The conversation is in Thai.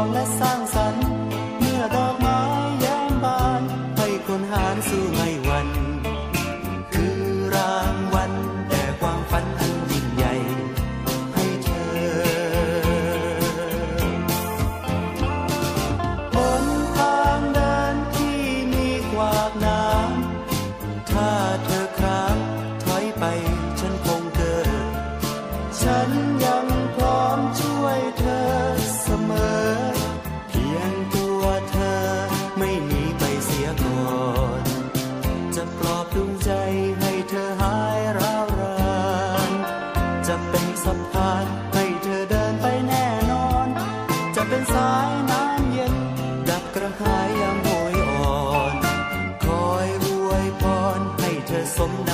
องและสร้างสรรค์ เมื่อดอกไม้แย้มบาน ให้คนหารสู้ไม่วัน คือรางวัลแด่ความฝันอันยิ่งใหญ่ให้เธอบนทางเดินที่มีกวากน้ำถ้าเธอครางถอยไปฉันคงเดินฉัน from